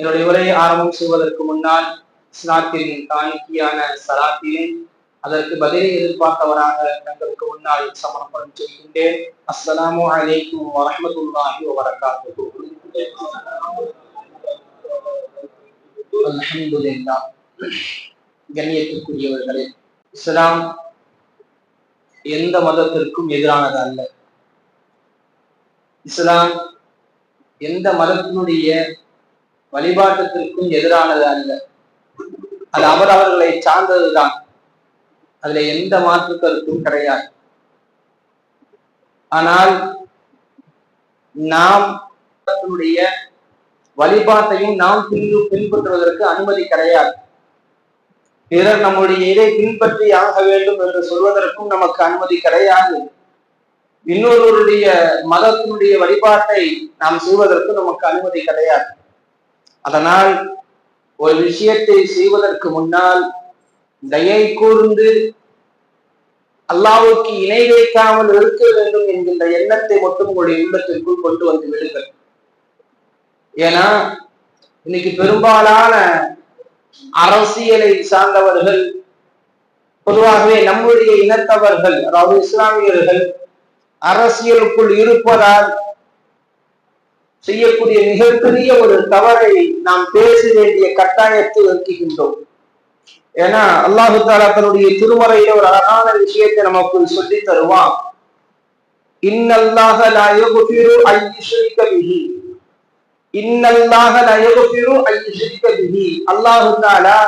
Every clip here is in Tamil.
என்னுடைய உரையை ஆரம்பம் செய்வதற்கு முன்னால் இஸ்லாத்தின் காணிக்கையான சலாத்தின் அதற்கு பதிலை எதிர்பார்த்தவராக தங்களுக்கு முன்னால் சமர்ப்பணம் செய்கின்றேன். அஸ்ஸலாமு அலைக்கும் வரஹ்மத்துல்லாஹி வபரகாத்துஹு. அல்ஹம்துலில்லாஹ். கண்ணியத்திற்குரியவர்களே இஸ்லாம் எந்த மதத்திற்கும் எதிரானது அல்ல. இஸ்லாம் எந்த மதத்தினுடைய வழிபாட்டத்திற்கும் எதிரானது அல்ல. அது அவர் அவர்களை சார்ந்ததுதான். அதுல எந்த மாற்று கருத்தும் கிடையாது. ஆனால் நாம் வழிபாட்டையும் நாம் பின்பு பின்பற்றுவதற்கு அனுமதி கிடையாது. பிறர் நம்முடைய இதை பின்பற்றி ஆக வேண்டும் என்று சொல்வதற்கும் நமக்கு அனுமதி கிடையாது. இன்னொருவருடைய மதத்தினுடைய வழிபாட்டை நாம் செய்வதற்கு நமக்கு அனுமதி கிடையாது. அதனால் ஒரு விஷயத்தை செய்வதற்கு முன்னால் தயை கூர்ந்து அல்லாவுக்கு இணை வைக்காமல் இருக்க வேண்டும் என்கின்ற எண்ணத்தை மட்டும் உங்களுடைய உள்ளத்திற்குள் கொண்டு வந்து விடுங்கள். ஏன்னா இன்னைக்கு பெரும்பாலான அரசியலை சார்ந்தவர்கள் பொதுவாகவே நம்முடைய இனத்தவர்கள் அதாவது இஸ்லாமியர்கள் அரசியலுக்குள் இருப்பதால் செய்யக்கூடிய மிகப்பெரிய ஒரு தவறை நாம் பேச வேண்டிய கட்டாயத்தில் இருக்கின்றோம் ஏன்னா அல்லாஹு தாலா தன்னுடைய திருமறையில ஒரு அழகான விஷயத்தை நமக்கு சொல்லி தருவான். இன்னல்லாக லயகுஃபிரு ஐயுஷ்ரிக பிஹி. இன்னல்லாக லயகுஃபிரு ஐயுஷ்ரிக பிஹி. அல்லாஹு தாலா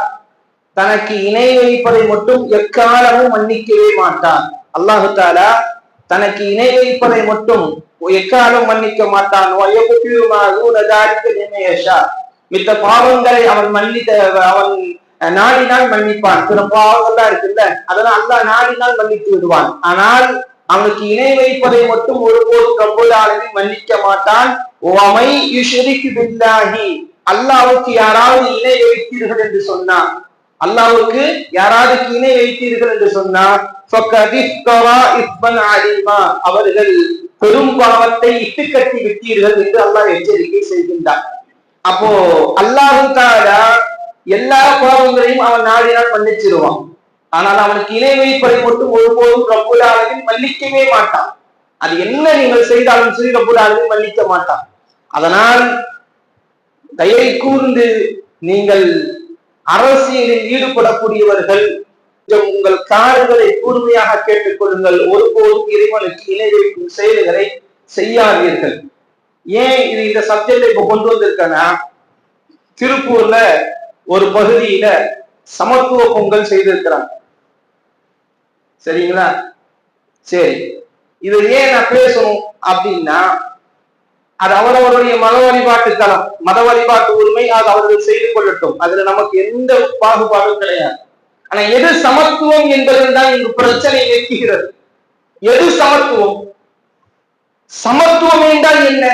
தனக்கு இணை வைப்பதை மட்டும் எக்காலமும் மன்னிக்கவே மாட்டான். அல்லாஹு தாலா தனக்கு இணை வைப்பதை மட்டும் எக்காலம் மன்னிக்க மாட்டான். மித்த பாவங்களை அவன் மன்னித்த அவன் நாடினால் மன்னிப்பான். சில பாவங்கள்லாம் இருக்குல்ல? அதெல்லாம் அல்லாஹ் நாடினால் மன்னித்து விடுவான். ஆனால் அவனுக்கு இணை வைப்பதை மட்டும் ஒருபோதும் கம்புலாளனை மன்னிக்க மாட்டான். ஓமை யுஷரிக்கு பில்லாஹி. அல்லாவுக்கு யாராவது இணை வைத்தீர்கள் என்று சொன்னான் அல்லாவுக்கு யாராவது இணை வைத்தீர்கள் என்று சொன்னார் அவர்கள் பெரும் பாவத்தை இட்டு கட்டி விட்டீர்கள் என்று அல்லாஹ் எச்சரிக்கை செய்கின்றார் அப்போ அல்லாஹு தாரா எல்லா பாவங்களையும் அவன் நாடினால் மன்னிச்சிருவான் ஆனால் அவனுக்கு இணை வைப்பதை மட்டும் ஒருபோதும் ரப்புலாளர்கள் மன்னிக்கவே மாட்டான். அது என்ன நீங்கள் செய்தாலும் சரி ரப்புலாளர்கள் மன்னிக்க மாட்டான். அதனால் தயை கூர்ந்து நீங்கள் அரசியலில் ஈடுபடக்கூடியவர்கள் உங்கள் காடுகளை கூர்மையாக கேட்டுக்கொள்ளுங்கள் ஒருபோதும் இறைவனுக்கு இணை வைக்கும் செயல்களை செய்யாதீர்கள். ஏன் இது இந்த சப்ஜெக்ட் இப்ப கொண்டு வந்திருக்கேன்னா திருப்பூர்ல ஒரு பகுதியில சமத்துவ பொங்கல் செய்திருக்கிறாங்க. சரிங்களா? சரி. இது ஏன் நான் பேசணும் அப்படின்னா அது அவரவருடைய மத வழிபாட்டு தளம் மத வழிபாட்டு உரிமை அது அவர்கள் செய்து கொள்ளட்டும். அதுல நமக்கு எந்த பாகுபாடும் கிடையாது. ஆனா எது சமத்துவம் என்பதில் தான் இங்கு பிரச்சனை நிற்கிறது? எது சமத்துவம்? சமத்துவம் என்றால் என்ன?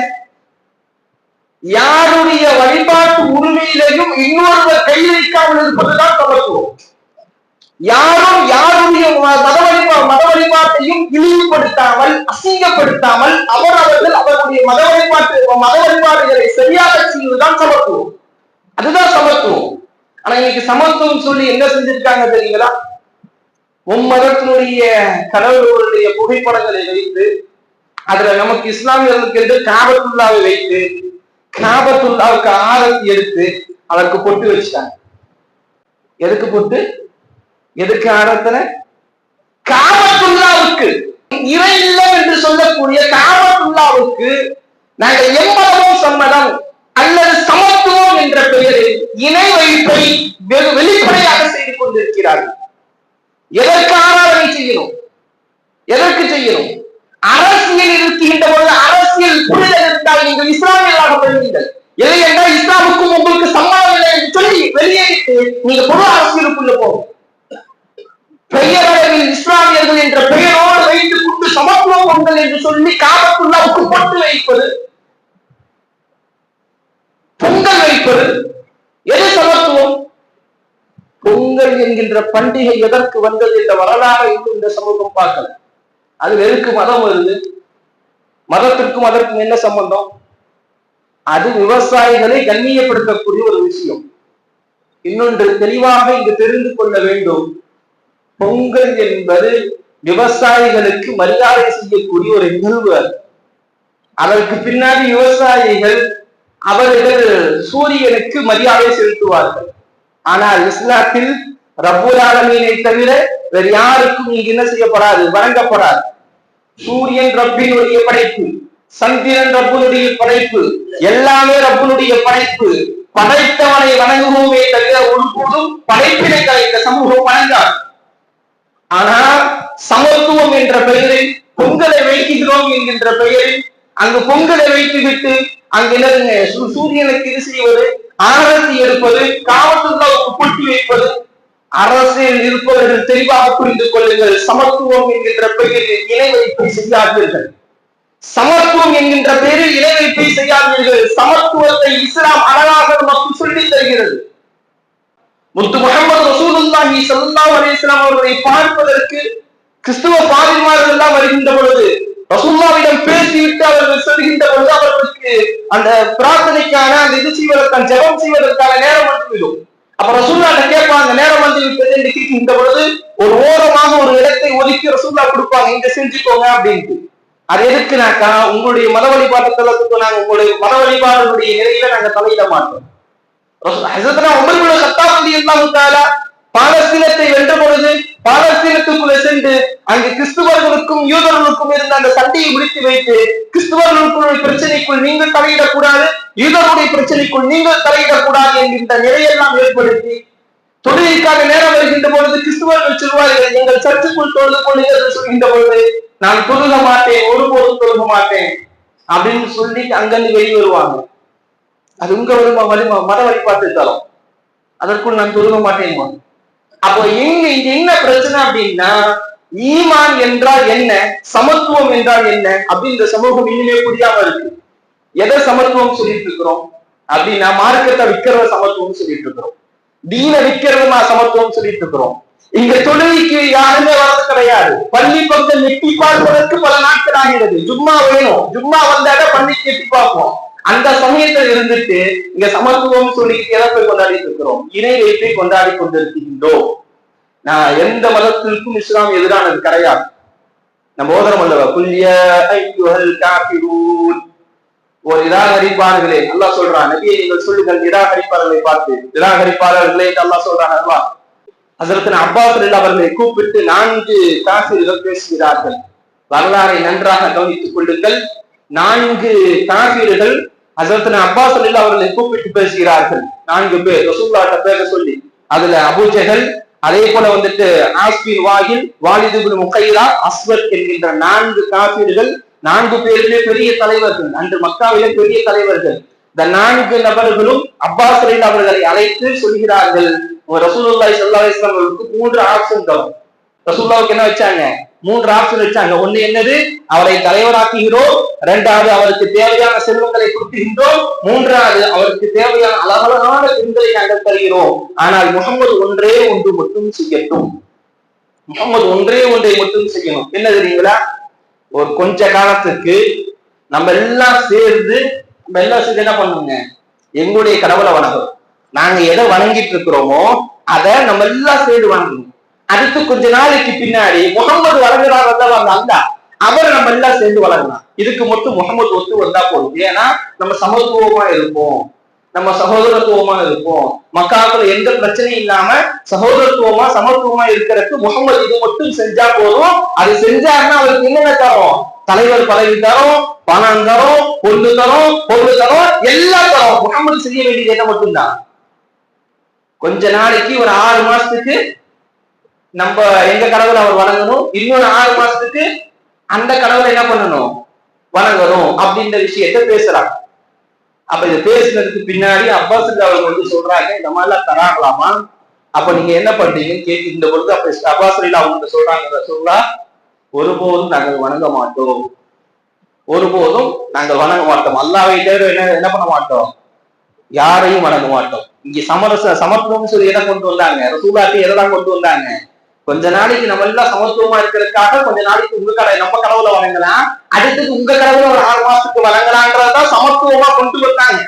யாருடைய வழிபாட்டு உரிமையிலையும் இன்னொருவர் கை வைக்காமல் இருப்பதுதான் சமத்துவம். யாரும் யாருடைய மத வழிபா மத வழிபாட்டையும் இழிவுபடுத்தாமல் அசிங்கப்படுத்தாமல் அவர் அவர்கள் அவருடைய மத வழிபாட்டு மத வழிபாடுகளை சரியாக செய்வதுதான் சமத்துவம். அதுதான் சமத்துவம். ஆனா இன்னைக்கு சமத்துவம் சொல்லி என்ன செஞ்சிருக்காங்க தெரியுங்களா? மதத்தினுடைய கடவுளுடைய புகைப்படங்களை வைத்து அதுல நமக்கு இஸ்லாமியர்களுக்கு என்று காபத்துல்லாவை வைத்து காபத்துல்லாவுக்கு ஆரத்தி எடுத்து அதற்கு பொட்டு வச்சுட்டாங்க. எதுக்கு பொட்டு? எதுக்கு ஆரத்தன? காபத்துல்லாவுக்கு. இறை இல்லம் என்று சொல்லக்கூடிய காபத்துல்லாவுக்கு நாங்கள் எம்மதமும் சம்மதம். அல்லது சமத்துவம் என்ற பெயரில் இணை வைப்பை வெகு வெளிப்படையாக செய்து கொண்டிருக்கிறார்கள். எதற்கு ஆராதனை செய்யணும் எதற்கு செய்யணும் அரசியல் இருக்கின்ற பொழுது அரசியல் புரிதல் இருந்தால் நீங்கள் இஸ்லாமியர்களாக பெறுவீர்கள் இல்லை என்றால் இஸ்லாமுக்கும் உங்களுக்கு சம்மதம் இல்லை என்று சொல்லி வெளியேறிட்டு நீங்க பொது அரசியலுக்குள்ள போகும் பெயரளவில் இஸ்லாமியர்கள் என்ற பெயரோடு வைத்துக் கொண்டு சமத்துவம் பொங்கல் என்று சொல்லி காபத்துள்ளாவுக்கு பொட்டு வைப்பது என்பது எது சமத்துவம்? பொங்கல் என்கின்ற பண்டிகை எதற்கு வந்தது இந்த வரலாறு இன்னும் இந்த சமூகம் பார்க்கல. அது எதுக்கு மதம் வருது? மதத்திற்கும் அதற்கும் என்ன சம்பந்தம்? அது விவசாயிகளை கண்ணியப்படுத்தக்கூடிய ஒரு விஷயம். இன்னொன்று தெளிவாக இங்கு தெரிந்து கொள்ள வேண்டும். பொங்கல் என்பது விவசாயிகளுக்கு மரியாதை செய்யக்கூடிய ஒரு நிகழ்வு அதற்கு பின்னாடி விவசாயிகள் அவர்கள் சூரியனுக்கு மரியாதை செலுத்துவார்கள். ஆனால் இஸ்லாத்தில் ரப்பூல் தவிர வேறு யாருக்கும் இங்கு என்ன செய்யப்படாது வழங்கப்படாது. சூரியன் ரப்பினுடைய படைப்பு சந்திரன் ரப்பனுடைய படைப்பு எல்லாமே ரப்பனுடைய படைப்பு. படைத்தவனை வணங்குவோமே தவிர ஒருபோதும் படைப்பினை கலைத்த சமூகம் வணங்காது. ஆனால் சமத்துவம் என்ற பெயரில் பொங்கலை வைக்கிறோம் என்கின்ற பெயரில் அங்கு பொங்கலை வைத்துவிட்டு அங்கிருந்து என்னதுங்க? சூ- சூரியனுக்கு இது செய்வது ஆரத்தி எடுப்பது காவல்துறைக்கு புட்டி வைப்பது. அரசியல் இருப்பவர்கள் தெளிவாக புரிந்து கொள்ளுங்கள். சமத்துவம் என்கின்ற பெயரில் இணை வைப்பை செய்யாதீர்கள். சமத்துவம் என்கின்ற பெயரில் இணை வைப்பை செய்யாதீர்கள். சமத்துவத்தை இஸ்லாம் அழகாக நமக்கு சொல்லி தருகிறது. முத்து முகமது ரசூலுல்லாஹி ஸல்லல்லாஹு அலைஹி வஸல்லம் அவர்களை பார்ப்பதற்கு கிறிஸ்துவ பாதிரிமார்கள் எல்லாம் வருகின்ற பொழுது ரசூல்லாவிடம் பேசிவிட்டு அவர்கள் செல்கின்ற பொழுது அவர்களுக்கு அந்த பிரார்த்தனைக்கான அந்த இது செய்வதற்கான ஜெபம் செய்வதற்கான நேரம் வந்துவிடும். அப்ப ரசூல்லாட்ட கேட்பாங்க நேரம் வந்து விட்டது என்று கேட்கின்ற பொழுது ஒரு ஓரமாக ஒரு இடத்தை ஒதுக்கி ரசூல்லா கொடுப்பாங்க. இங்க செஞ்சுக்கோங்க அப்படின்ட்டு. அது எதுக்குனாக்கா உங்களுடைய மத வழிபாட்டு தளத்துக்கு நாங்க உங்களுடைய மத வழிபாடுடைய நிலையில நாங்க தலையிட மாட்டோம். ஹசரத்னா உமர் சத்தா கத்தாப் ரலியல்லாஹு பாலஸ்தீனத்தை வென்ற பொழுது பாலஸ்தீனத்துக்குள்ளே சென்று அங்கு கிறிஸ்துவர்களுக்கும் யூதர்களுக்கும் இருந்த அந்த சண்டையை முடித்து வைத்து கிறிஸ்துவர்களுக்குள்ள பிரச்சனைக்குள் நீங்கள் தலையிடக்கூடாது யூதருடைய பிரச்சனைக்குள் நீங்கள் தலையிடக்கூடாது என்கின்ற நிலையெல்லாம் ஏற்படுத்தி தொழுகைக்கான நேரம் வருகின்ற பொழுது கிறிஸ்துவர்கள் சொல்வார்கள் எங்கள் சர்ச்சுக்குள் தொழுது கொள்ளுங்கள் சொல்கின்ற பொழுது நான் தொழுக மாட்டேன் ஒருபோதும் தொழுக மாட்டேன் அப்படின்னு சொல்லி அங்கிருந்து வெளியே வருவாங்க. அது உங்க வருமா வருமா மத வழிபாட்டு தலம். அதற்குள் நான் தொழுக மாட்டேன் அப்போ இங்க இங்க என்ன பிரச்சனை அப்படின்னா ஈமான் என்றால் என்ன? சமத்துவம் என்றால் என்ன? அப்படின்ற சமூகம் இனிமே புரியாம இருக்கு. எதை சமத்துவம் சொல்லிட்டு இருக்கிறோம்? அப்படின்னா மார்க்கத்தை விற்கிறத சமத்துவம் சொல்லிட்டு இருக்கிறோம். தீன விற்கிறதுமா சமத்துவம் சொல்லிட்டு இருக்கிறோம். இங்க தொழுகைக்கு யாருமே வரது கிடையாது. பள்ளி பக்கம் நெட்டி பார்ப்பதற்கு பல நாட்கள் ஆகிறது. ஜும்மா வேணும். ஜும்மா வந்தாட பள்ளி எட்டி பார்ப்போம். அந்த சமயத்தில் இருந்துட்டு இங்க சமத்துவம் சொல்லிட்டு எதை போய் கொண்டாடிட்டு இருக்கிறோம்? இணை வைப்பை கொண்டாடி கொண்டிருக்கின்றோம். நான் எந்த மதத்திற்கும் இஸ்லாம் எதிரானது கிடையாது. நம்ம ஓதரம் அல்லவா? புல்லிய ஐயுஹல் காஃபிரூன். ஒரு நிராகரிப்பார்களே அல்லாஹ் சொல்றான் நபியை நீங்கள் சொல்லுங்கள் நிராகரிப்பார்களை பார்த்து. நிராகரிப்பாளர்களே என்று அல்லாஹ் சொல்றான் அல்வா ஹசரத்தின் அப்பாஸ் அவர்களை கூப்பிட்டு நான்கு காசிர்கள் பேசுகிறார்கள். வரலாறை நன்றாக கவனித்துக் கொள்ளுங்கள். நான்கு காசிர்கள் ஹசரத்தின் அப்பாஸ் அலில் அவர்களை கூப்பிட்டு பேசுகிறார்கள். நான்கு பேர். ரசூல்லாட்ட பேர சொல்லி. அதுல அபுஜகல் அதே போல வந்துட்டு ஆஸ்பின் வாகில் வாலிதுபின் முகைரா அஸ்வத் என்கின்ற நான்கு காபீர்கள் நான்கு பேருமே பெரிய தலைவர்கள் அன்று மக்காவிலே பெரிய தலைவர்கள். இந்த நான்கு நபர்களும் அப்பாஸ் அலில் அவர்களை அழைத்து சொல்கிறார்கள். ரசூலுல்லாய் ஸல்லல்லாஹு இஸ்லாம் அவர்களுக்கு மூன்று ஆப்ஷன் தரும் ரசூல்லாவுக்கு என்ன வச்சாங்க? மூன்று ஆப்ஷன் வச்சாங்க. ஒண்ணு என்னது? அவரை தலைவராக்குகிறோம். இரண்டாவது அவருக்கு தேவையான செல்வங்களை கொடுக்கின்றோம். மூன்றாவது அவருக்கு தேவையான அழகழகான பெண்களை நாங்கள் தருகிறோம். ஆனால் முகமது ஒன்றே ஒன்று மட்டும் செய்யட்டும். முகமது ஒன்றே ஒன்றை மட்டும் செய்யணும். என்ன தெரியுங்களா? ஒரு கொஞ்ச காலத்துக்கு நம்ம எல்லாம் சேர்ந்து நம்ம எல்லாம் சேர்ந்து என்ன பண்ணுங்க? எங்களுடைய கடவுளை வணங்கும் நாங்க எதை வணங்கிட்டு இருக்கிறோமோ அதை நம்ம எல்லாம் சேர்ந்து வணங்கணும். அடுத்து கொஞ்ச நாளைக்கு பின்னாடி முகமது வளர்கிறார் அல்லவா அந்த அல்லா அவரை நம்ம எல்லாம் சேர்ந்து வளரலாம். இதுக்கு மட்டும் முகமது ஒத்து வந்தா போதும். ஏன்னா நம்ம சமத்துவமா இருப்போம். நம்ம சகோதரத்துவமா இருப்போம். மக்காக்கள் எந்த பிரச்சனையும் இல்லாம சகோதரத்துவமா சமத்துவமா இருக்கிறதுக்கு முகமது இது மட்டும் செஞ்சா போதும். அது செஞ்சாருன்னா அவருக்கு என்னென்ன தரும்? தலைவர் பதவி தரும் பணம் தரும் பொண்ணு தரும் பொருள் தரும் எல்லாம் தரும். முகமது செய்ய வேண்டியது என்ன மட்டும்தான்? கொஞ்ச நாளைக்கு ஒரு ஆறு மாசத்துக்கு நம்ம எங்க கடவுளை அவர் வணங்கணும்? இன்னொரு ஆறு மாசத்துக்கு அந்த கடவுளை என்ன பண்ணணும்? வணங்கணும் அப்படின்ற விஷயத்த பேசுறாங்க. அப்ப இதை பேசுனதுக்கு பின்னாடி அப்பாஸ் அவங்க வந்து சொல்றாங்க இந்த மாதிரிலாம் தராங்களாமா அப்ப நீங்க என்ன பண்றீங்கன்னு கேட்டு இந்த பொழுது அப்ப அப்பாஸ் அவங்க சொல்றாங்க சொல்லா ஒருபோதும் நாங்கள் வணங்க மாட்டோம். ஒருபோதும் நாங்கள் வணங்க மாட்டோம். அல்லாவை தவிர என்ன என்ன பண்ண மாட்டோம்? யாரையும் வணங்க மாட்டோம். இங்க சமரச சமத்துவம் சொல்லி எதை கொண்டு வந்தாங்க? ரசூலாட்டி எதை தான் கொண்டு வந்தாங்க? கொஞ்ச நாளைக்கு நம்ம எல்லாம் சமத்துவமா இருக்கிறதுக்காக கொஞ்ச நாளைக்கு உங்க கடை நம்ம கடவுளை வழங்கலாம் அடுத்தது உங்க கடவுளை ஒரு ஆறு மாசத்துக்கு வழங்கலான்றதான் சமத்துவமா கொண்டு வந்தாங்க.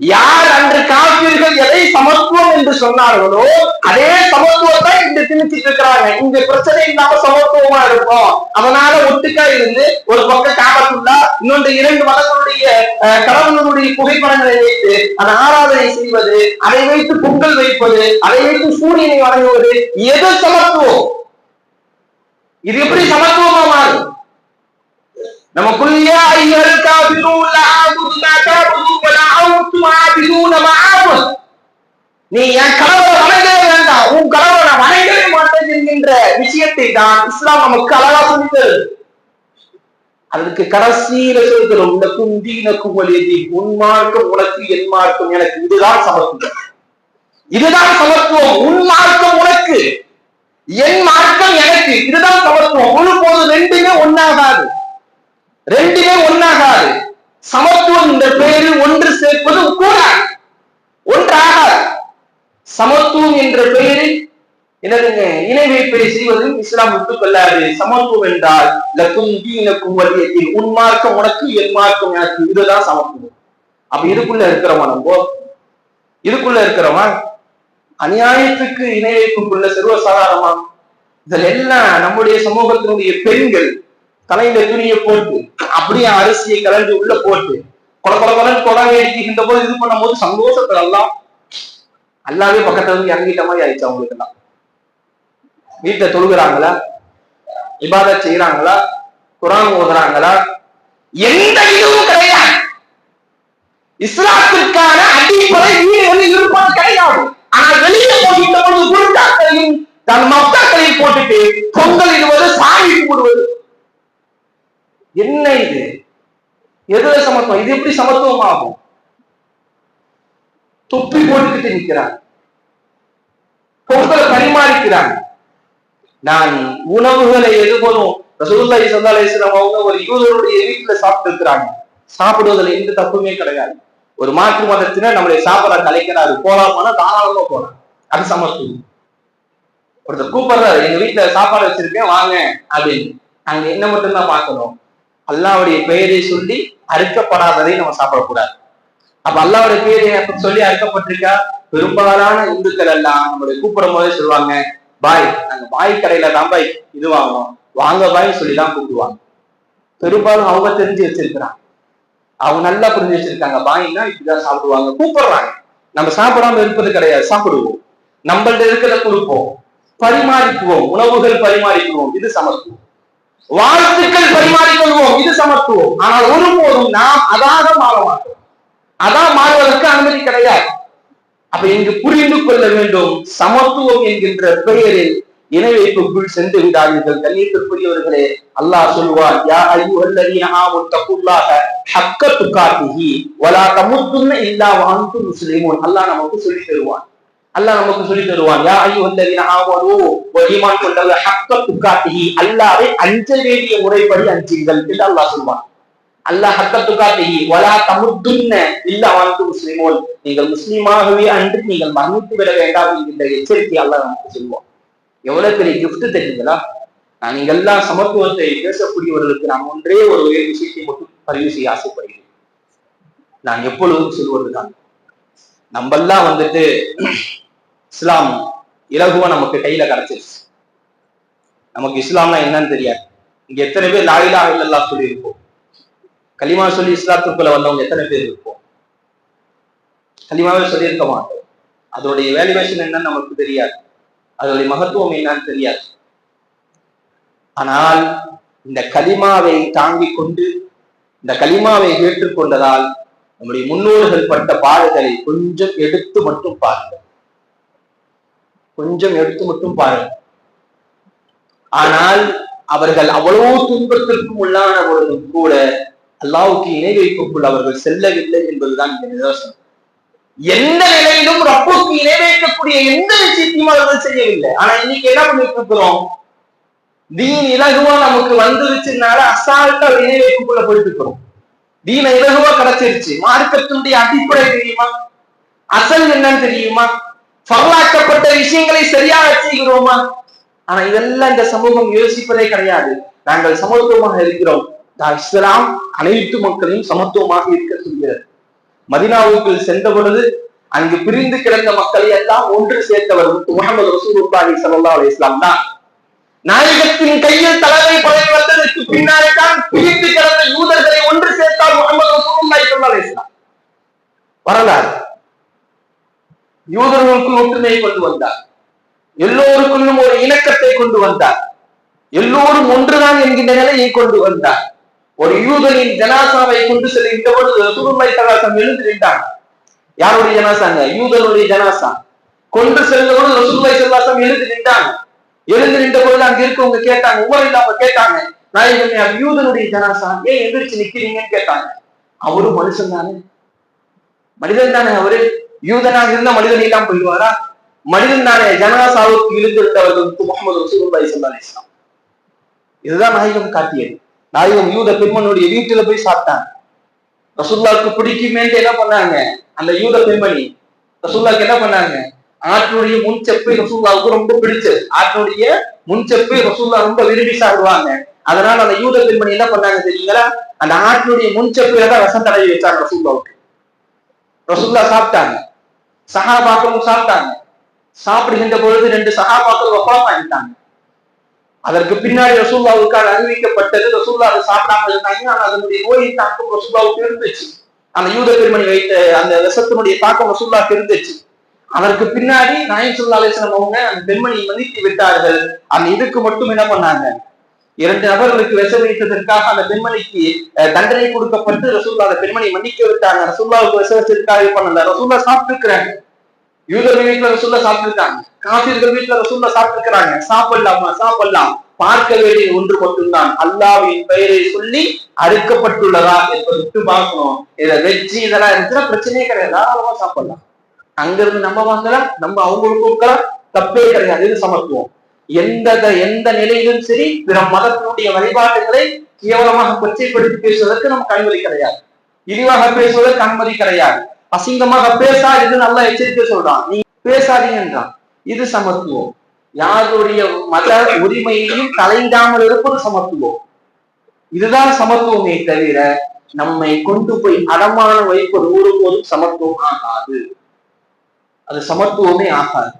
யார் அன்று காப்பீர்கள் எதை சமத்துவம் என்று சொன்னார்களோ அதே சமத்துவத்தை இங்க திணிச்சிட்டு இருக்கிறாங்க இங்க பிரச்சனை இல்லாம சமத்துவமா இருக்கும். அதனால ஒட்டுக்கா இருந்து ஒரு பக்கம் காபத்துள்ளா இன்னொன்று இரண்டு மதங்களுடைய அஹ், கடவுளுடைய புகைப்படங்களை வைத்து அதை ஆராதனை செய்வது அதை வைத்து பொங்கல் வைப்பது அதை வைத்து சூரியனை வணங்குவது எது சமத்துவம்? இது எப்படி சமத்துவமா மாறும்? நம்ம குல்லியா ஐயல் காபிரூன் லா அபுது மா தஅபுது வலா அன்தும் ஆபிதூன மா அபுத் நீ என் கடவுளை வணங்கவே வேண்டாம் உன் கடவுளை நான் வணங்கவே மாட்டேன் என்கின்ற விஷயத்தை தான் இஸ்லாம் நமக்கு அழகா சொல்லித்தரு அதற்கு கடைசியில சொல்கிறோம் இந்த குந்தீனக்கும் வலியதி உன் மார்க்கம் உனக்கு என் மார்க்கம் எனக்கு இதுதான் சமத்துவம். இதுதான் சமத்துவம். உன் மார்க்கம் உனக்கு. என் மார்க்கம் எனக்கு. இதுதான் சமத்துவம். ஒரு போது ரெண்டுமே ஒன்னாகாது ரெண்டுமே ஒன்னாகாது. சமத்துவம் இந்த பெயரில் ஒன்று சேர்ப்பது கூட ஒன்றாகாது. சமத்துவம் என்ற பெயரில் என்னதுங்க? இணை வைப்பை செய்வதும் இஸ்லாம் ஒத்துக்கொள்ளாது சமத்துவம் என்றால் லக்கும் தீனக்கும் வலியத்தில் உன் மார்க்கம் உனக்கு என் மார்க்கம் எனக்கு. இதுதான் சமத்துவம். அப்ப இதுக்குள்ள இருக்கிறவன் நம்ம. இதுக்குள்ள இருக்கிறவன் அநியாயத்துக்கு இணை வைப்புக்குள்ள சர்வசாதாரணமா இதுல எல்லாம் நம்முடைய சமூகத்தினுடைய பெண்கள் தலையில துணியை போட்டு அப்படியே அரிசியை கலந்து உள்ள போட்டு கொல கொல கொலன்னு கொலை அடிக்கின்ற போது இது பண்ணும்போது சந்தோஷத்துல எல்லாம் எல்லாமே பக்கத்துல இருந்து இறங்கிட்ட மாதிரி ஆயிடுச்சு அவங்களுக்கு எல்லாம் வீட்டுல தொழுகிறாங்களா? இபாத செய்யறாங்களா குரான் ஓதுறாங்களா? எந்த இதுவும் கிடையாது. இஸ்லாத்திற்கான அடிப்படை வீடுகளில் இருப்பது கிடையாது. ஆனால் வெளியே போகின்ற பொழுது குருட்டாக்களையும் தன் மக்காக்களையும் போட்டுட்டு பொங்கல் இடுவது சாமி கூடுவது என்ன இது? எதுல சமத்துவம்? இது எப்படி சமத்துவம் ஆகும் தொப்பி போட்டுக்கிட்டு நிக்கிறான் பொங்கலை பரிமாறிக்கிறாங்க. நான் உணவுகளை எதுபோதும் ரசூலுல்லாஹி ஸல்லல்லாஹு அலைஹி அவங்க ஒரு யூதருடைய வீட்டுல சாப்பிட்டு இருக்கிறாங்க சாப்பிடுவதில் எந்த தப்புமே கிடையாது. ஒரு மாற்று மதத்தினர் நம்மளை சாப்பிட கலைக்கிறாரு. போலாமானா தாராளமா போலாம். அது சமத்துவம். ஒருத்தர் கூப்பிடுறாரு எங்க வீட்டுல சாப்பாடு வச்சிருக்கேன் வாங்க. அப்படின்னு. நாங்க என்ன மட்டும்தான் பார்க்கணும் அல்லாவுடைய பெயரை சொல்லி அறுக்கப்படாததை நம்ம சாப்பிடக்கூடாது. அப்ப அல்லாவுடைய பெயரை சொல்லி அறுக்கப்பட்டிருக்கா? பெரும்பாலான இந்துக்கள் எல்லாம் நம்மளுடைய கூப்பிடும் போதே சொல்லுவாங்க பாய் நாங்க பாய் கடையில தான் பாய் இது வாங்கணும். வாங்க பாய் சொல்லிதான் கூப்பிடுவாங்க. பெரும்பாலும் அவங்க தெரிஞ்சு வச்சிருக்கிறாங்க. அவங்க நல்லா புரிஞ்சு வச்சிருக்காங்க. பாய்னா இப்படிதான் சாப்பிடுவாங்க. கூப்பிடுறாங்க. நம்ம சாப்பிடாம இருப்பது கிடையாது. சாப்பிடுவோம். நம்மள்ட்ட இருக்கிறத கொடுப்போம். பரிமாறிக்குவோம். உணவுகள் பரிமாறிக்குவோம். இது சமத்துவம். வாழ்த்துக்கள் பரிமாறிக்கொள்வோம். இது சமத்துவம். ஆனால் ஒருபோதும் நாம் அதாக மாற மாட்டோம். அதான் மாறுவதற்கு அனுமதி கிடையாது. அப்ப இங்கு புரிந்து கொள்ள வேண்டும் சமத்துவம் என்கின்ற பெயரில் இணை வைப்புக்குள் சென்று விடாதீர்கள் கண்ணியத்திற்குரியவர்களே அல்லாஹ் சொல்வார் யா ஐயுஹல்லதீன ஆமனு தக்குல்லாஹ ஹக்க துகாத்திஹி வலா தமுத்துன்ன இல்லா வஅன்தும் முஸ்லிமூன். அல்லாஹ் நமக்கு சொல்லி தருவான். அல்லாஹ் நமக்கு சொல்லி தருவான் யா ஐயுஹல்லதீன ஆமனு வ ஈமான் ஹக்க துகாத்திஹி அல்லாஹ்வை அஞ்ச வேண்டிய முறைப்படி அஞ்சுங்கள் என்று அல்லாஹ் சொல்வான். அல்லாஹ் ஹக்க துகாத்திஹி வலா தமுத்துன்ன இல்ல வாழ்த்து முஸ்லிமோல் நீங்கள் முஸ்லீமாகவே அன்று நீங்கள் மன்னித்து விட வேண்டாம் என்கின்ற எச்சரிக்கை அல்லாஹ் நமக்கு சொல்வோம் எவ்வளவு பெரிய கிஃப்ட் தெரியுங்களா? நான் எல்லாம் சமத்துவத்தை பேசக்கூடியவர்களுக்கு நான் ஒன்றே ஒரு உயர் விஷயத்தை மட்டும் பதிவு செய்ய ஆசைப்படுகிறேன். நான் எப்பொழுதும் சொல்வது நான் நம்ம நம்மெல்லாம் வந்துட்டு இஸ்லாம் இலகுவா நமக்கு கையில கிடைச்சிருச்சு. நமக்கு இஸ்லாம்னா என்னன்னு தெரியாது. இங்க எத்தனை பேர் லாயிலா இல்லல்லா சொல்லி இருப்போம் கலிமா சொல்லி இஸ்லாத்துக்குள்ள வந்தவங்க எத்தனை பேர் இருப்போம்? கலிமாவே சொல்லியிருக்க மாட்டோம். அதோடைய வேல்யூவேஷன் என்னன்னு நமக்கு தெரியாது. அதோடைய மகத்துவம் என்னன்னு தெரியாது. ஆனால் இந்த கலிமாவை தாங்கிக் கொண்டு இந்த கலிமாவை ஏற்றுக்கொண்டதால் நம்முடைய முன்னோர்கள் பட்ட பாடுகளை கொஞ்சம் எடுத்து மட்டும் பாருங்கள். கொஞ்சம் எடுத்து மட்டும் பாருங்கள் ஆனால் அவர்கள் அவ்வளவு துன்பத்திற்கும் உள்ளான பொழுதும் கூட அல்லாவுக்கு இணை வைப்புக்குள் அவர்கள் செல்லவில்லை என்பதுதான் இந்த நிதர்சனம். எந்த நிலையிலும் ரப்புக்கு இணை வைக்கக்கூடிய எந்த விஷயத்தையும் அவர்கள் செய்யவில்லை. ஆனா இன்னைக்கு என்ன பண்ணிட்டு இருக்கிறோம்? தீன் இலகுவா நமக்கு வந்துருச்சுனால அசால்ட்டா இணை வைப்புக்குள்ள போயிட்டு இருக்கிறோம். தீன இலகுவா கிடைச்சிருச்சு மார்க்கத்தினுடைய அடிப்படை தெரியுமா? அசல் என்னன்னு தெரியுமா? பரவாக்கப்பட்ட விஷயங்களை சரியாக செய்கிறோமா? ஆனா இதெல்லாம் இந்த சமூகம் யோசிப்பதே கிடையாது. நாங்கள் சமத்துவமாக இருக்கிறோம். இஸ்லாம் அனைத்து மக்களையும் சமத்துவமாக இருக்க சொல்கிறது. மதினாவுக்கு சென்ற பொழுது அங்கு பிரிந்து கிடந்த மக்களை எல்லாம் ஒன்று சேர்த்தவர் முகமது ரசூலுல்லாஹி ஸல்லல்லாஹு அலி இஸ்லாம் தான். நாயகத்தின் கையில் தலைமை பதவி வந்ததற்கு பின்னாலே தான் பிரிந்து கிடந்த யூதர்களை ஒன்று சேர்த்தார் முகமது ரசூலுல்லாஹி ஸல்லல்லாஹு அலி இஸ்லாம் வரலாறு. யூதர்களுக்குள் ஒற்றுமையை கொண்டு வந்தார். எல்லோருக்குள்ளும் ஒரு இணக்கத்தை கொண்டு வந்தார். எல்லோரும் ஒன்றுதான் என்கின்ற நிலையை கொண்டு வந்தார். ஒரு யூதனின் ஜனாசாவை கொண்டு செல்கின்ற பொழுது ரசூலுல்லாஹி தலாசம் எழுந்து நின்றான் யாருடைய ஜனாசாங்க? யூதனுடைய ஜனாசா. கொண்டு செல்லும் ரசூலை ரசூலுல்லாஹி எழுந்து நின்றாங்க. எழுந்து நின்ற பொழுது அங்க இருக்கவங்க கேட்டாங்க உமர் இல்லாம கேட்டாங்க. நாயகமே யூதனுடைய ஜனாசா. ஏன் எந்திரிச்சு நிக்கிறீங்கன்னு கேட்டாங்க. அவரும் மனுஷன் தானே. மனிதன் தானே அவரு. யூதனாக இருந்த மனிதன் எல்லாம் போயிடுவாரா? மனிதன் தானே ஜனாசாவுக்கு இழுந்திருந்தவர்கள் முகமது ரசூலுல்லாஹி ஸல்லல்லாஹு அலைஹி இதுதான் நாயகம் காட்டியது. நாயகம் யூத பெண்மனுடைய வீட்டுல போய் சாப்பிட்டாங்க. ரசூல்லாவுக்கு பிடிக்குமேன்ட்டு என்ன பண்ணாங்க? அந்த யூத பெண்மணி ரசூல்லாவுக்கு என்ன பண்ணாங்க? ஆற்றுடைய முன்செப்பை ரசூல்லாவுக்கு ரொம்ப பிடிச்சது. ஆற்றுடைய முன்செப்பை ரசூல்லா ரொம்ப விரும்பி சாப்பிடுவாங்க. அதனால அந்த யூத பெண்மணி என்ன பண்ணாங்க தெரியுங்களா? அந்த ஆற்றுடைய முன்செப்பையில தான் ரசம் தடவி வச்சாங்க ரசூல்லாவுக்கு ரசூல்லா சாப்பிட்டாங்க. சகாபாக்களும் சாப்பிட்டாங்க சாப்பிடுகின்ற பொழுது ரெண்டு சகாபாக்கள் ஒப்பாஸ் ஆகிட்டாங்க அதற்கு பின்னாடி ரசூல்லாவுக்காக அறிவிக்கப்பட்டது. ரசூல்லா அதை சாப்பிடாம இருந்தாங்க. ஆனா அதனுடைய நோயின் தாக்கம் ரசூல்லாவுக்கு இருந்துச்சு அந்த யூத பெருமணி வைத்த அந்த விஷத்தினுடைய தாக்கம் ரசூல்லாவுக்கு இருந்துச்சு அதற்கு பின்னாடி நாயம் சுல்லா அலிஸ்லாம் அவங்க அந்த பெண்மணியை மன்னித்து விட்டார்கள். அந்த இதுக்கு மட்டும் என்ன பண்ணாங்க? இரண்டு நபர்களுக்கு விஷம் வைத்ததற்காக அந்த பெண்மணிக்கு தண்டனை கொடுக்கப்பட்டு ரசூல்லா அந்த பெண்மணியை மன்னிக்க விட்டாங்க. ரசூல்லாவுக்கு விஷ வச்சதுக்காக பண்ணல ரசூல்லா சாப்பிட்டு இருக்கிறாங்க யூதர்கள் வீட்டுல ரசூல்லா சாப்பிட்டுருக்காங்க. காசிர்கள் வீட்டுல ரசூல்லா சாப்பிட்டுருக்காங்க சாப்பிடலாமா? சாப்பிடலாம். பார்க்க வேண்டிய ஒன்று மட்டும்தான். அல்லாவின் பெயரை சொல்லி அறுக்கப்பட்டுள்ளதா என்பதை விட்டு பார்க்கணும். இதை வெற்றி இதெல்லாம் இருக்கிற பிரச்சனையே கிடையாது. தாராளமா சாப்பிடலாம். அங்கிருந்து நம்ம வாங்கலாம் நம்ம அவங்களுக்கு தப்பே கிடையாது. இது சமத்துவம். எந்த எந்த நிலையிலும் சரி பிற மதத்தினுடைய வழிபாடுகளை கேவலமாக கொச்சைப்படுத்தி பேசுவதற்கு நமக்கு அனுமதி கிடையாது. இழிவாக பேசுவதற்கு அனுமதி கிடையாது. அசிங்கமாக பேசா இது நல்லா எச்சரிக்கை சொல்றான். நீ பேசாதீங்கன்றான் இது சமத்துவம். யாருடைய மத உரிமையையும் தலையிடாமல் இருப்பது சமத்துவம். இதுதான் சமத்துவமே தவிர நம்மை கொண்டு போய் அடமானம் வைப்பது ஒருபோதும் சமத்துவம் ஆகாது. அது சமத்துவமே ஆகாது.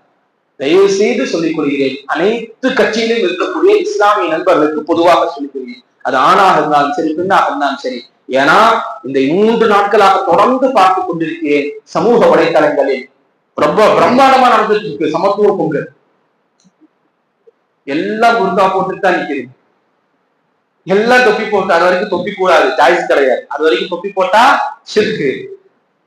தயவு செய்து சொல்லிக் கொள்கிறேன். அனைத்து கட்சியிலும் இருக்கக்கூடிய இஸ்லாமிய நண்பர்களுக்கு பொதுவாக சொல்லிக் கொள்கிறேன். அது ஆணாக இருந்தாலும் சரி பெண்ணாக இருந்தாலும் சரி. ஏன்னா இந்த மூன்று நாட்களாக தொடர்ந்து பார்த்து கொண்டிருக்கிறேன் சமூக வலைத்தளங்களில். ரொம்ப பிரம்மாண்டமா நடந்துட்டு இருக்கு சமத்துவ பொங்கல். எல்லாம் குருதா போட்டுட்டு தான் எல்லாம் தொப்பி போட்டு அது வரைக்கும் தொப்பி கூடாது ஜாயிஸ் கிடையாது. அது வரைக்கும் தொப்பி போட்டா சிறுக்கு.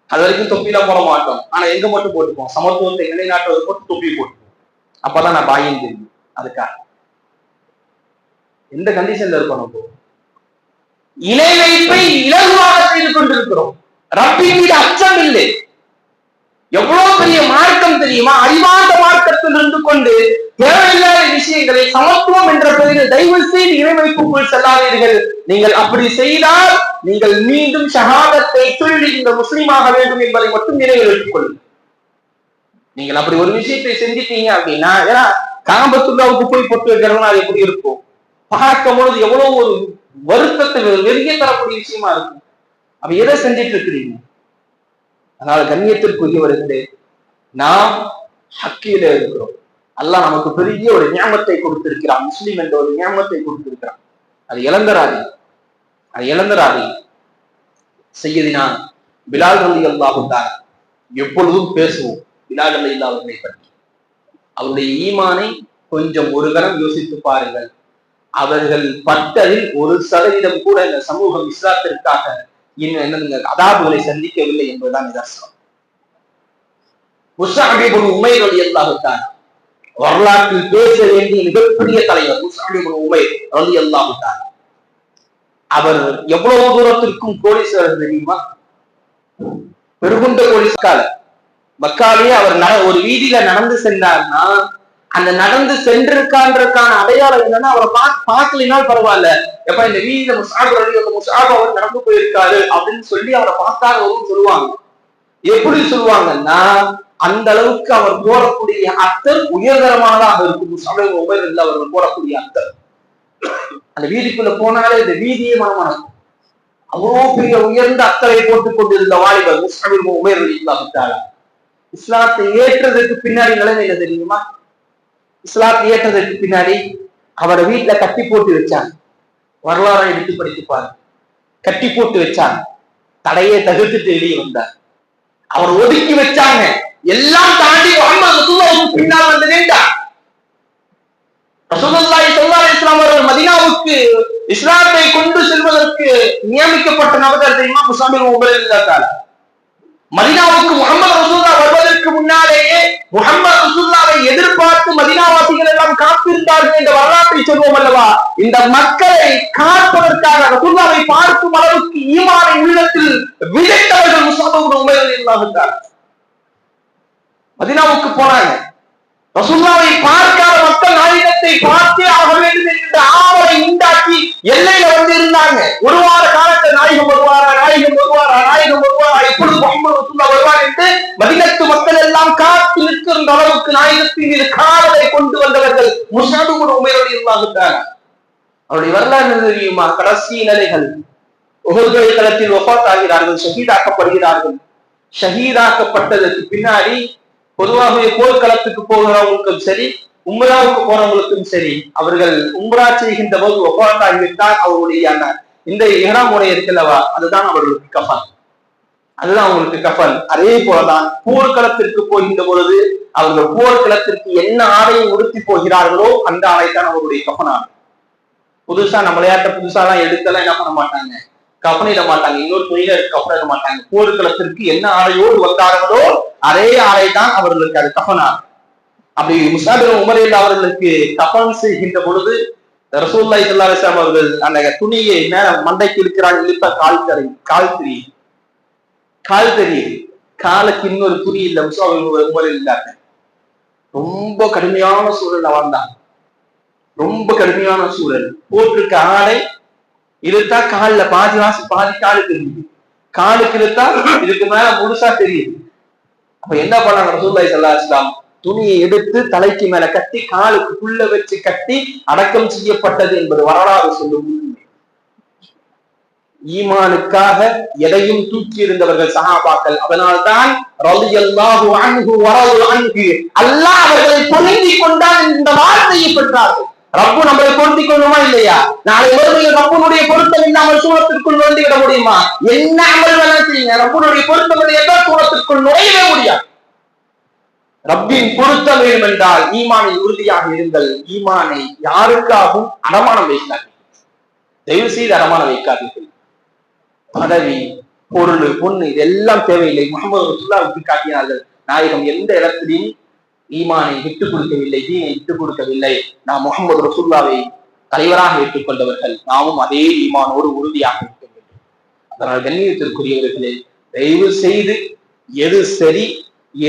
அது வரைக்கும் தொப்பிலாம் போட மாட்டோம். ஆனா எங்க மட்டும் போட்டுப்போம்? சமத்துவத்தை நிலைநாட்டுவது போட்டு தொப்பி போட்டு. அப்பதான் நான் பாயின் தெரியும் அதுக்காக. எந்த கண்டிஷன்ல இருக்கோம் நம்ம? இணை வைப்பை இலகுவாக செய்து கொண்டிருக்கிறோம். ரப்பின் மீது அச்சம் இல்லை. எவ்வளவு பெரிய மார்க்கம் தெரியுமா? அறிவார்ந்த மார்க்கத்தில் இருந்து கொண்டு தேவையில்லாத விஷயங்களை சமத்துவம் என்ற பெயரில் தயவு செய்து இணைவைப்புக்குள் செல்லாதீர்கள். நீங்கள் அப்படி செய்தால் நீங்கள் மீண்டும் ஷஹாதத்தை திருடி இந்த முஸ்லீமாக வேண்டும் என்பதை மட்டும் நினைவில் வைத்துக் கொள்ளுங்கள். நீங்கள் அப்படி ஒரு விஷயத்தை சிந்தித்தீங்க அப்படின்னா ஏன்னா காம்பத்துள்ளாவுக்கு போய் பொட்டு வைக்கிறவங்க அது எப்படி இருக்கும்? பார்க்கும் பொழுது எவ்வளவு ஒரு வருத்தத்தை வெறிய தரக்கூடிய விஷயமா இருக்கும். அப்ப எதை செஞ்சிட்டு இருக்கிறீங்க அதனால கண்ணியத்திற்குரியவர்களே நாம் ஹக்கியில இருக்கிறோம். அல்லாஹ் நமக்கு பெரிய ஒரு ஞாபகத்தை கொடுத்திருக்கிறான். முஸ்லீம் என்ற ஒரு ஞாபகத்தை கொடுத்திருக்கிறான். அது இழந்தராதி. அது இழந்தராதி. செய்யதினா பிலால் ரலி அல்லாஹுதான் எப்பொழுதும் பேசுவோம். பிலால் அலி அவர்களை பற்றி. அவருடைய ஈமானை கொஞ்சம் ஒரு கணம் யோசித்து பாருங்கள். அவர்கள் பட்டதில் ஒரு சதவீதம் கூட இந்த சமூகம் இஸ்லாத்திற்காக இன்னும் என்ன அதாபுகளை சந்திக்கவில்லை என்பதுதான் நிதர்சனம். முஸ்தாபிபுன் உமை ரலி அல்லாஹுதான் வரலாற்றில் பேச வேண்டிய மிகப்பெரிய தலைவர் முஸ்தாபிபுன் உமை ரலி அல்லாஹுதான் அவர் எவ்வளவு தூரத்திற்கும் கோடீஸ்வரர் தெரியுமா? பெருகுண்ட கோடீஸ்கால மக்காலேயே அவர் ஒரு வீதியில நடந்து சென்றார்னா அந்த நடந்து சென்றிருக்கான்றதுக்கான அடையாளம் என்னன்னா அவரை பா பார்க்கலினால் பரவாயில்ல. எப்ப இந்த வீதியில முசாப் ரலி முசாப் அவர் நடந்து போயிருக்காரு அப்படின்னு சொல்லி அவரை பார்த்தாங்க சொல்லுவாங்க. எப்படி சொல்லுவாங்கன்னா அந்த அளவுக்கு அவர் போடக்கூடிய அத்தர் உயர்தரமானதாக இருக்கும். சமயம் இல்லை அவர்கள் போடக்கூடிய அத்தர் அந்த வீதிக்குள்ள போனாலே இந்த வீதியே மனமானது. அவ்வளோ பெரிய உயர்ந்த அத்தரை போட்டுக் கொண்டிருந்த வாலிபர் முஸ்லிம் உமர் இல்லாவிட்டாரா இஸ்லாத்தை ஏற்றதுக்கு பின்னாடி நிலைமை என்ன தெரியுமா? இஸ்லாத்தை ஏற்றதற்கு பின்னாடி அவரை வீட்டுல கட்டி போட்டு வச்சாங்க. வரலாறை எடுத்து படித்துப்பாரு கட்டி போட்டு வச்சாங்க. தடையை தகுத்துட்டு வெளியே வந்தார் அவர் ஒதுக்கி வச்சாங்க. எல்லாம் தாண்டி முகமது பின்னால் வந்து நின்றார். ரசூலுல்லாஹி ஸல்லல்லாஹு அலைஹி வஸல்லம் அவர்கள் மதீனாவுக்கு இஸ்லாத்தை கொண்டு செல்வதற்கு நியமிக்கப்பட்ட நபர்கள் தெரியுமா? முசாமில் உமர் மதினாவுக்கு முகமது ரசூல்லா வருவதற்கு முன்னாலேயே முகமது ரசூல்லாவை எதிர்பார்த்து மதினாவாசிகள் எல்லாம் காத்திருந்தார்கள் என்ற வரலாற்றை சொல்வோம் அல்லவா? இந்த மக்களை காப்பதற்காக ரசூல்லாவை பார்க்கும் அளவுக்கு ஈமானை உள்ளத்தில் விதைத்தவர்கள் முசாபுடன் உமையில் இருந்தார்கள் மதினாவுக்கு போனாங்க. ரசுல்லாவை பார்க்காத மக்கள் நாயகத்தை பார்த்தே ஆக வேண்டும் என்ற ஆவலை உண்டாக்கி எல்லையில வந்து இருந்தாங்க. ஒரு வார காலத்தை நாயகம் வருவாரா நாயகம் வருவாரா நாயகம் வருவாரா? இப்பொழுது முகமது ரசுல்லா வருவார் என்று மதினத்து மக்கள் எல்லாம் காத்து நிற்கின்ற அளவுக்கு நாயகத்தின் மீது காவலை கொண்டு வந்தவர்கள் முசாதுகுர் உமையோடு இருந்தாங்க அவருடைய வரலாறு தெரியுமா? கடைசி நிலைகள். உகல்கள் களத்தில் ஒப்பாத்தாகிறார்கள் ஷஹீதாக்கப்படுகிறார்கள். ஷஹீதாக்கப்பட்டதற்கு பின்னாடி பொதுவாகவே போர்க்களத்துக்கு போகிறவங்களுக்கும் சரி உம்ராவுக்கு போறவங்களுக்கும் சரி அவர்கள் உம்ரா செய்கின்ற போது ஒப்பாத்தாகிவிட்டால் அவருடைய இந்த இஹராம் உடைய இருக்கல்லவா அதுதான் அவர்களுக்கு கஃபன் அதுதான் அவங்களுக்கு கஃபன் அதே போலதான் போர்க்களத்திற்கு போகின்ற பொழுது அவர்கள் போர்க்களத்திற்கு என்ன ஆடையை உடுத்தி போகிறார்களோ அந்த ஆடை தான் அவருடைய கஃபனாகும் புதுசா நம்ம விளையாட்டை புதுசா எல்லாம் எடுத்தெல்லாம் என்ன பண்ண மாட்டாங்க? கவனிட மாட்டாங்க. இன்னொரு துணியில கவனிட மாட்டாங்க. போர்க்களத்திற்கு என்ன ஆடையோடு வந்தார்களோ அதே ஆடை தான் அவர்களுக்கு அது கஃபனாகும் அப்படி முசாபிர் உமரில் அவர்களுக்கு கஃபன் செய்கின்ற பொழுது ரசூல்லாய் சல்லாஸ்லாம் அவர்கள் அந்த துணியை மேல மண்டைக்கு இருக்கிறாள் இழுப்ப கால் தரை கால் திரி கால் தெரியுது காலுக்கு இன்னொரு துணி இல்லை முசாபிர் உமரில் இல்லாங்க ரொம்ப கடுமையான சூழல்ல வாழ்ந்தாங்க ரொம்ப கடுமையான சூழல். போட்டிருக்க ஆடை இழுத்தா கால்ல பாதி வாசி பாதி காலு தெரியுது காலுக்கு இழுத்தா இதுக்கு மேல முழுசா தெரியுது. அப்ப என்ன பண்ணாங்க? ரசூல்லாய் சல்லா இஸ்லாம் துணியை எடுத்து தலைக்கு மேல கட்டி காலுக்கு புள்ள வச்சு கட்டி அடக்கம் செய்யப்பட்டது என்பது வரலாறு சொல்லும் ஈமானுக்காக எதையும் தூக்கி இருந்தவர்கள் சகாபாக்கள் அதனால்தான் அல்லாஹ் அவர்களை பொருந்தி கொண்டால் இந்த வார்த்தையை பெற்றார்கள். ரப்பு நம்மளை பொருத்திக் கொள்ளுமா இல்லையா? நாளை ஒருமையில் ரப்பனுடைய பொருத்தம் இல்லாமல் சூழத்திற்குள் நுழைந்து விட முடியுமா? என்ன அமல் வேணா செய்யுங்க. ரப்பனுடைய பொருத்தம் எந்த சூழத்திற்குள் நுழையவே முடியாது. ரப்பின் பொருத்தம் வேண்டும் என்றால் ஈமானில் உறுதியாக இருங்கள். ஈமானை யாருக்காகவும் அடமானம் வைக்காதீர்கள். தயவு செய்து அடமானம் வைக்காதீர்கள். பதவி பொருள் பொண்ணு இதெல்லாம் தேவையில்லை. முகமது ரசுல்லாவுக்கு காட்டினார்கள். நாயகம் எந்த இடத்திலையும் ஈமானை விட்டுக் கொடுக்கவில்லை தீனை விட்டுக் கொடுக்கவில்லை. நாம் முகமது ரசுல்லாவை தலைவராக ஏற்றுக்கொண்டவர்கள் நாமும் அதே ஈமானோடு உறுதியாக இருக்க வேண்டும். அதனால் கண்ணியத்திற்குரியவர்களே தயவு செய்து எது சரி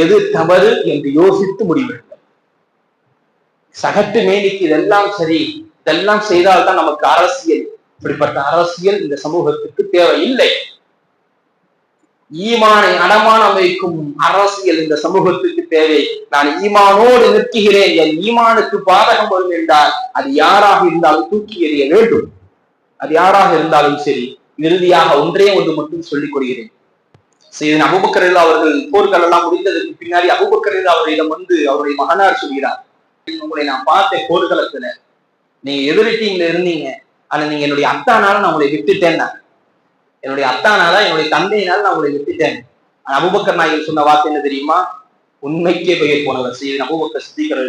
எது தவறு என்று யோசித்து முடிவெடுங்கள். சகட்டு மேனிக்கு இதெல்லாம் சரி இதெல்லாம் செய்தால்தான் நமக்கு அரசியல். இப்படிப்பட்ட அரசியல் இந்த சமூகத்துக்கு தேவையில்லை. ஈமானை அடமானம் வைக்கும் அரசியல் இந்த சமூகத்துக்கு தேவை. நான் ஈமானோடு நிற்கிறேன். என் ஈமானுக்கு பாதகம் வரும் என்றால் அது யாராக இருந்தாலும் தூக்கி எறிய வேண்டும். அது யாராக இருந்தாலும் சரி இறுதியாக ஒன்றே ஒன்று மட்டும் சொல்லிக் கொள்கிறேன். சரி அபுபக்கரில் அவர்கள் போர்கள் எல்லாம் முடிந்ததற்கு பின்னாடி அபுபக்கரில் அவரிடம் வந்து அவருடைய மகனார் சொல்கிறார் உங்களை நான் பார்த்தேன் போர்க்களத்துல நீங்க எதிரி டீம்ல இருந்தீங்க. ஆனா நீங்க என்னுடைய அத்தானால நான் உங்களை விட்டுட்டேன்னா? என்னுடைய அத்தானால என்னுடைய தந்தையினால நான் உங்களை விட்டுட்டேன். அபுபக்கர் நாயகன் சொன்ன வார்த்தை என்ன தெரியுமா? உண்மைக்கே பெயர் போனவர் செய்து அபுபக்கர் சித்திகர்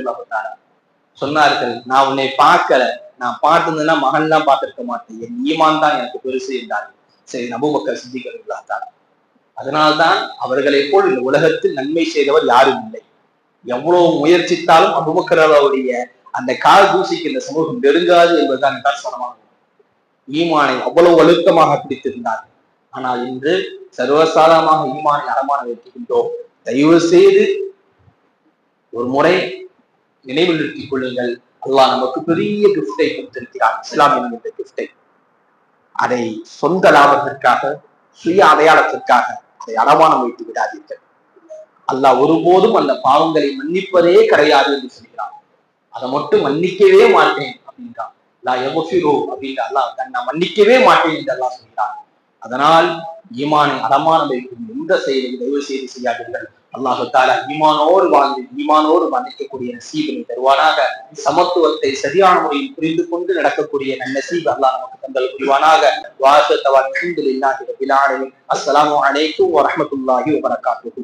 சொன்னார்கள் நான் உன்னை பார்க்கல. நான் பார்த்திருந்தேன்னா மகன்லாம் பார்த்திருக்க மாட்டேன். என் ஈமான் தான் எனக்கு பெருசு என்றார் சரி அபுபக்கர் சித்திகர் அதனால்தான் அவர்களை போல் இந்த உலகத்தில் நன்மை செய்தவர் யாரும் இல்லை. எவ்வளவு முயற்சித்தாலும் அபுபக்கரவருடைய அந்த கால் தூசிக்கு இந்த சமூகம் நெருங்காது என்பதுதான் நிதர்சனமாக ஈமானை அவ்வளவு அழுத்தமாக பிடித்திருந்தார். ஆனால் இன்று சர்வசாதாரணமாக ஈமானை அறமான வைக்கின்றோம் தயவு செய்து ஒரு முறை நினைவில் நிறுத்திக் கொள்ளுங்கள். அல்லாஹ் நமக்கு பெரிய கிஃப்டை கொடுத்திருக்கிறார் இஸ்லாம் என்கின்ற கிஃப்டை அதை சொந்த லாபத்திற்காக சுய அடையாளத்திற்காக அதை அடமானம் வைத்து விடாதீர்கள். அல்லாஹ் ஒருபோதும் அந்த பாவங்களை மன்னிப்பதே கிடையாது என்று சொல்கிறான். அதை மட்டும் மன்னிக்கவே மாட்டேன் அப்படின்றான். லா எவஃபிரோ அப்படின்ற அல்லாஹ் நான் மன்னிக்கவே மாட்டேன் என்று அல்லாஹ் சொல்கிறான். அதனால் ஈமானை அடமான வைக்கும் எந்த செயலும் தயவு செய்து செய்யாதீர்கள். அல்லாஹு தாலா ஈமானோடு வாழ்ந்து ஈமானோடு மன்னிக்கக்கூடிய நசீபினை தருவானாக. சமத்துவத்தை சரியான முறையில் புரிந்து கொண்டு நடக்கக்கூடிய நன்னசீப் அல்லாஹ் நமக்கு தந்தல் புரிவானாக. வாசத்தவா அல்ஹம்துலில்லாஹி ரபில் ஆலமீன். அஸ்ஸலாமு அலைக்கும் வரஹ்மத்துல்லாஹி வபரகாத்துஹு